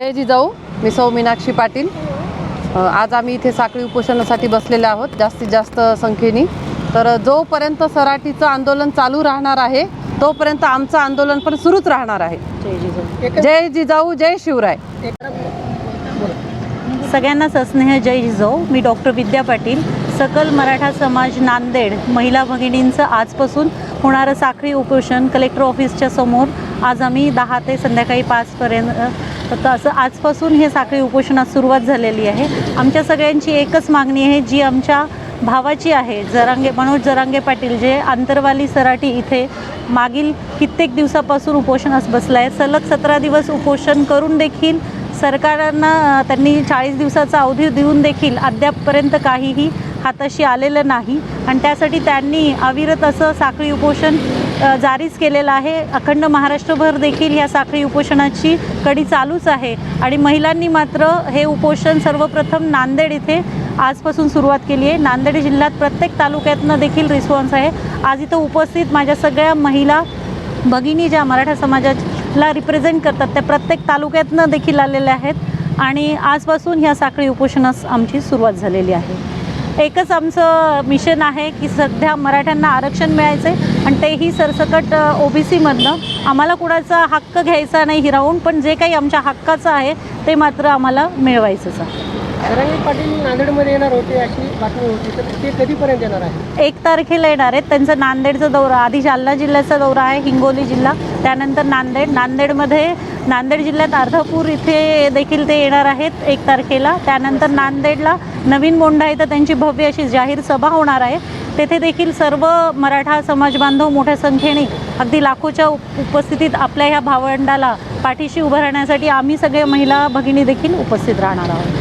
जय जिजाऊ मी सौ मीनाक्षी पाटील. आज आम्ही इथे साखळी उपोषणासाठी बसलेले आहोत जास्तीत जास्त संख्येने. तर जोपर्यंत सराटीचं आंदोलन चालू राहणार आहे तोपर्यंत आमचं आंदोलन पण सुरूच राहणार आहे. जय जिजाऊ जय शिवराय. सगळ्यांना सस्नेह जय जिजाऊ. मी डॉक्टर विद्या पाटील. सकल मराठा समाज नांदेड महिला भगिनींचं आजपासून होणारं साखळी उपोषण कलेक्टर ऑफिसच्या समोर आज आम्ही दहा ते संध्याकाळी पाचपर्यंत असं आजपासून हे साखळी उपोषणास सुरुवात झालेली आहे. आमच्या सगळ्यांची एकच मागणी आहे जी आमच्या भावाची आहे जरांगे मनोज जरांगे पाटील जे आंतरवाली सराटी इथे मागील कित्येक दिवसापासून उपोषणास बसला आहे सलग सतरा दिवस उपोषण करून देखील सरकारांना त्यांनी चाळीस दिवसाचा अवधी देऊन देखील अद्यापपर्यंत काहीही हाताशी आलेलं नाही. आणि त्यासाठी त्यांनी अविरत असं साखळी उपोषण जारीच केलेलं आहे. अखंड महाराष्ट्रभर देखील ह्या साखळी उपोषणाची कडी चालूच आहे. आणि महिलांनी मात्र हे उपोषण सर्वप्रथम नांदेड इथे आजपासून सुरुवात केली आहे. नांदेड जिल्ह्यात प्रत्येक तालुक्यातनं देखील रिस्पॉन्स आहे. आज इथं उपस्थित माझ्या सगळ्या महिला भगिनी ज्या मराठा समाजाला रिप्रेझेंट करतात त्या प्रत्येक तालुक्यातनं देखील आलेल्या आहेत. आणि आजपासून ह्या साखळी उपोषणास आमची सुरुवात झालेली आहे. एकच आमचं मिशन आहे की सध्या मराठ्यांना आरक्षण मिळायचं आहे आणि तेही सरसकट ओ बी सीमधनं आम्हाला कुणाचा हक्क घ्यायचा नाही हिरावून पण जे काही आमच्या हक्काचं आहे ते मात्र आम्हाला मिळवायचंच आहे. जरांगे पाटील नांदेडमध्ये येणार होते अशी बातमी होती तर ते कधीपर्यंत येणार आहे? एक तारखेला येणार आहेत. त्यांचा नांदेडचा दौरा आधी जालना जिल्ह्याचा दौरा आहे हिंगोली जिल्हा. त्यानंतर नांदेड. नांदेडमध्ये नांदेड जिल्ह्यात अर्धापूर इथे देखील ते येणार आहेत एक तारखेला. त्यानंतर नांदेडला नवीन मोंढा इथं त्यांची भव्य अशी जाहीर सभा होणार आहे. तेथे देखील सर्व मराठा समाज बांधव मोठ्या संख्येने अगदी लाखोच्या उप उपस्थितीत आपल्या ह्या भावंडाला पाठीशी उभं राहण्यासाठी आम्ही सगळे महिला भगिनी देखील उपस्थित राहणार आहोत.